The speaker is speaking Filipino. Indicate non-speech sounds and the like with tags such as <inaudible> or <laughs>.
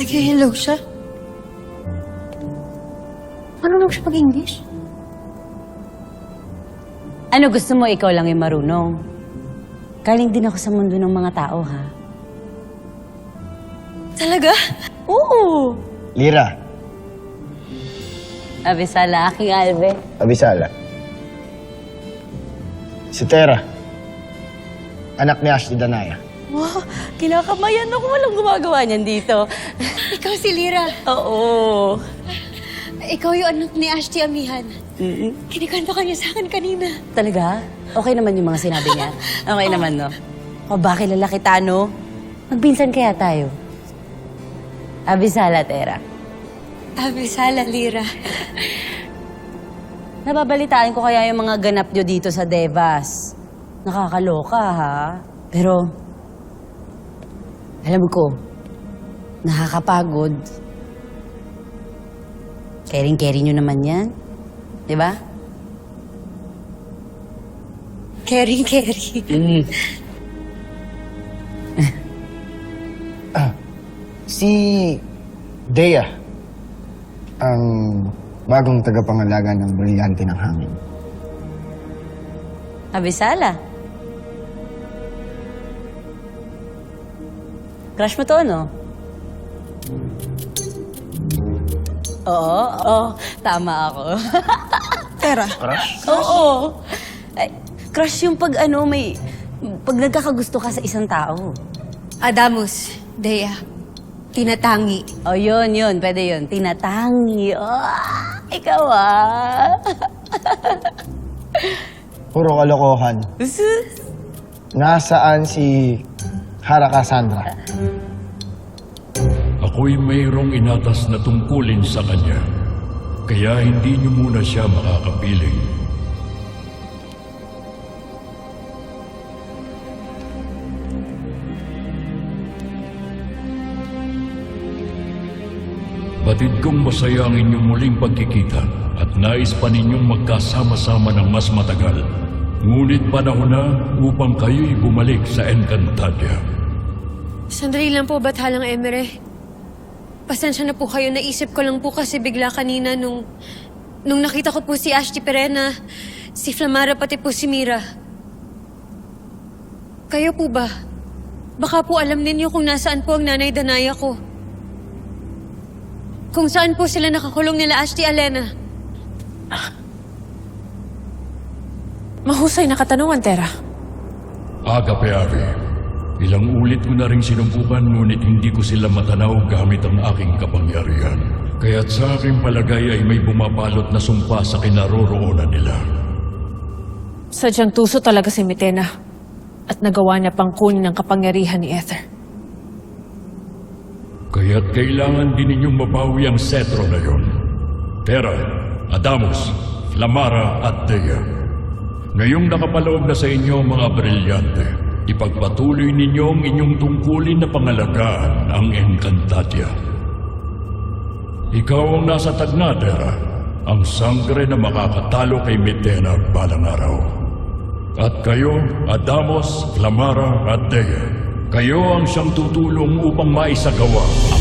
Nag-hello siya. Marunong siya mag-English? Ano gusto mo ikaw lang yung marunong? Galing din ako sa mundo ng mga tao, ha? Talaga? Oo! Lira, Abisala, aking Alve. Abisala. Si Tera. Anak ni Ashley Danaya. Wow, kinakamayan ako. Walang gumagawa niyan dito. <laughs> Ikaw si Lira. Oo. Ikaw yung anak ni Ashti Amihan. Mm-mm. Kinikwento ka niya sa akin kanina. Talaga? Okay naman yung mga sinabi niya. Okay <laughs> naman, no? O bakit lalaki no? Magbinsan kaya tayo. Abisala, Tera. Abisala, Lira. <laughs> Nababalitaan ko kaya yung mga ganap nyo dito sa Devas. Nakakaloka, ha? Pero, alam ko, nakakapagod. Caring-caring nyo naman yan. Di ba? Caring, caring. <laughs> Si Dea. Ang bagong tagapangalaga ng brilyante ng hangin. Abisala. Crush mo to, no? Oo, oo. Tama ako. <laughs> Tera. Oo. Ay, crush yung pag ano, may... Pag nagkakagusto ka sa isang tao. Adamus, Dea. Tinatangi. O, oh, yun, yun. Pwede yun. Tinatangi. Oh, ikaw ah. <laughs> Puro kalokohan. Nasaan si Hara Cassandra? Ako'y mayroong inatas na tungkulin sa kanya. Kaya hindi niyo muna siya makakapiling. Batid kong masaya ang inyong muling pagkikita at nais pa ninyong magkasama-sama ng mas matagal. Ngunit panahon na upang kayo'y bumalik sa Encantadia. Sandali lang po, Bathalang Emere. Pasensya na po kayo. Naisip ko lang po kasi bigla kanina nung... Nung nakita ko po si Ashti Perena, si Flamara pati po si Mira. Kayo po ba? Baka po alam ninyo kung nasaan po ang nanay Danaya ko. Kung saan po sila nakakulong nila Ashti Alena. Mahusay na katanungan, Tera. Agape Ave, ilang ulit ko na rin sinubukan ngunit hindi ko sila matanaw gamit ang aking kapangyarihan. Kaya't sa aking palagay ay may bumapalot na sumpa sa kinaroroonan nila. Sadyang tuso talaga si Mitena. At nagawa niya pang kunin ang kapangyarihan ni Ether. Kaya't kailangan din ninyong mabawi ang setro na yon. Tera, Adamus, Flamara at Dea. Ngayong nakapaloob na sa inyo mga brilyante, ipagpatuloy ninyo ang inyong tungkulin na pangalagaan ang Encantadia. Ikaw ang nasa tagna, Tera. Ang sangre na makakatalo kay Mitena balang araw. At kayo, Adamos, Flamara at Dea, kayo ang siyang tutulong upang maisagawa ang